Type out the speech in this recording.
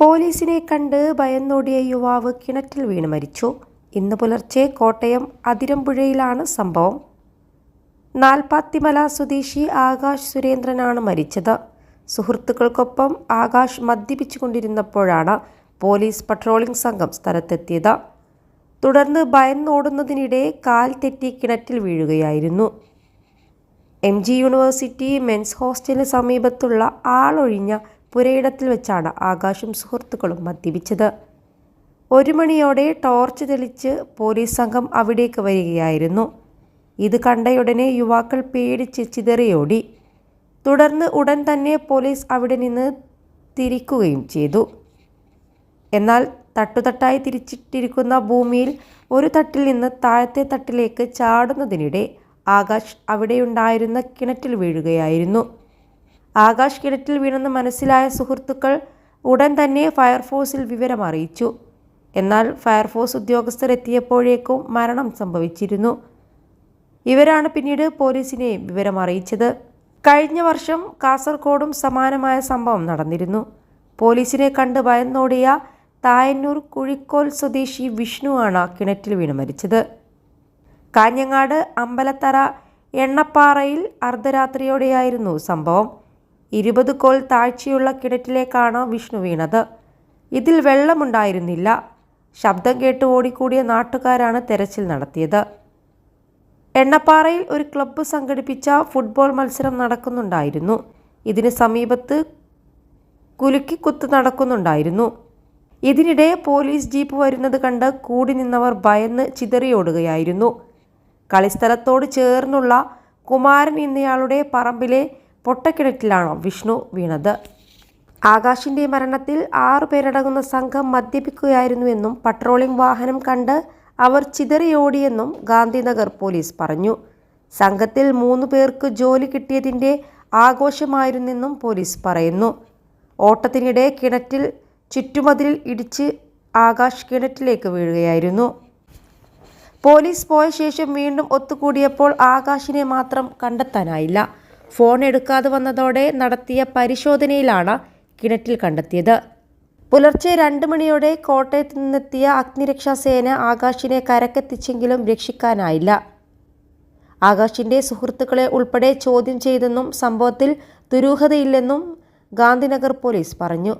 പോലീസിനെ കണ്ട് ഭയന്നോടിയ യുവാവ് കിണറ്റിൽ വീണ് മരിച്ചു. ഇന്ന് പുലർച്ചെ കോട്ടയം അതിരമ്പുഴയിലാണ് സംഭവം. നാൽപ്പാത്തിമല സ്വദേശി ആകാശ് സുരേന്ദ്രനാണ് മരിച്ചത്. സുഹൃത്തുക്കൾക്കൊപ്പം ആകാശ് മദ്യപിച്ചുകൊണ്ടിരുന്നപ്പോഴാണ് പോലീസ് പട്രോളിംഗ് സംഘം സ്ഥലത്തെത്തിയത്. തുടർന്ന് ഭയന്നോടുന്നതിനിടെ കാൽ തെറ്റി കിണറ്റിൽ വീഴുകയായിരുന്നു. എം ജി യൂണിവേഴ്സിറ്റി മെൻസ് ഹോസ്റ്റലിന് സമീപത്തുള്ള ആളൊഴിഞ്ഞ പുരയിടത്തിൽ വെച്ചാണ് ആകാശും സുഹൃത്തുക്കളും മദ്യപിച്ചത്. ഒരു മണിയോടെ ടോർച്ച് തെളിച്ച് പോലീസ് സംഘം അവിടേക്ക് വരികയായിരുന്നു. ഇത് കണ്ടയുടനെ യുവാക്കൾ പേടിച്ച് ചിതറിയോടി. തുടർന്ന് ഉടൻ തന്നെ പോലീസ് അവിടെ നിന്ന് തിരിക്കുകയും ചെയ്തു. എന്നാൽ തട്ടുതട്ടായി തിരിച്ചിട്ടിരിക്കുന്ന ഭൂമിയിൽ ഒരു തട്ടിൽ നിന്ന് താഴത്തെ തട്ടിലേക്ക് ചാടുന്നതിനിടെ ആകാശ് അവിടെയുണ്ടായിരുന്ന കിണറ്റിൽ വീഴുകയായിരുന്നു. ആകാശ് കിണറ്റിൽ വീണെന്ന് മനസ്സിലായ സുഹൃത്തുക്കൾ ഉടൻ തന്നെ ഫയർഫോഴ്സിൽ വിവരം അറിയിച്ചു. എന്നാൽ ഫയർഫോഴ്സ് ഉദ്യോഗസ്ഥർ എത്തിയപ്പോഴേക്കും മരണം സംഭവിച്ചിരുന്നു. ഇവരാണ് പിന്നീട് പോലീസിനെ വിവരം അറിയിച്ചത്. കഴിഞ്ഞ വർഷം കാസർഗോഡും സമാനമായ സംഭവം നടന്നിരുന്നു. പോലീസിനെ കണ്ട് ഭയന്നോടിയ തായന്നൂർ കുഴിക്കോൽ സ്വദേശി വിഷ്ണുവാണ് കിണറ്റിൽ വീണ് മരിച്ചത്. കാഞ്ഞങ്ങാട് അമ്പലത്തറ എണ്ണപ്പാറയിൽ അർദ്ധരാത്രിയോടെയായിരുന്നു സംഭവം. ഇരുപത് കോൽ താഴ്ചയുള്ള കിണറ്റിലേക്കാണ് വിഷ്ണു വീണത്. ഇതിൽ വെള്ളമുണ്ടായിരുന്നില്ല. ശബ്ദം കേട്ട് ഓടിക്കൂടിയ നാട്ടുകാരാണ് തെരച്ചിൽ നടത്തിയത്. എണ്ണപ്പാറയിൽ ഒരു ക്ലബ്ബ് സംഘടിപ്പിച്ച ഫുട്ബോൾ മത്സരം നടക്കുന്നുണ്ടായിരുന്നു. ഇതിന് സമീപത്ത് കുലുക്കിക്കുത്ത് നടക്കുന്നുണ്ടായിരുന്നു. ഇതിനിടെ പോലീസ് ജീപ്പ് വരുന്നത് കണ്ട് കൂടി നിന്നവർ ഭയന്ന് ചിതറിയോടുകയായിരുന്നു. കളിസ്ഥലത്തോട് ചേർന്നുള്ള കുമാരൻ എന്നയാളുടെ പറമ്പിലെ പൊട്ടക്കിണറ്റിലാണ് വിഷ്ണു വീണത്? ആകാശിന്റെ മരണത്തിൽ ആറു പേരടങ്ങുന്ന സംഘം മദ്യപിക്കുകയായിരുന്നുവെന്നും പട്രോളിംഗ് വാഹനം കണ്ട് അവർ ചിതറിയോടിയെന്നും ഗാന്ധിനഗർ പോലീസ് പറഞ്ഞു. സംഘത്തിൽ മൂന്ന് പേർക്ക് ജോലി കിട്ടിയതിന്റെ ആഘോഷമായിരുന്നെന്നും പോലീസ് പറയുന്നു. ഓട്ടത്തിനിടെ കിണറ്റിൽ ചുറ്റുമതിലിൽ ഇടിച്ച് ആകാശ് കിണറ്റിലേക്ക് വീഴുകയായിരുന്നു. പോലീസ് പോയ ശേഷം വീണ്ടും ഒത്തുകൂടിയപ്പോൾ ആകാശിനെ മാത്രം കണ്ടെത്താനായില്ല. ഫോൺ എടുക്കാതെ വന്നതോടെ നടത്തിയ പരിശോധനയിലാണ് കിണറ്റിൽ കണ്ടെത്തിയത്. പുലർച്ചെ രണ്ട് മണിയോടെ കോട്ടയത്ത് നിന്നെത്തിയ അഗ്നിരക്ഷാസേന ആകാശിനെ കരക്കെത്തിച്ചെങ്കിലും രക്ഷിക്കാനായില്ല. ആകാശിന്റെ സുഹൃത്തുക്കളെ ഉൾപ്പെടെ ചോദ്യം ചെയ്തെന്നും സംഭവത്തിൽ ദുരൂഹതയില്ലെന്നും ഗാന്ധിനഗർ പോലീസ് പറഞ്ഞു.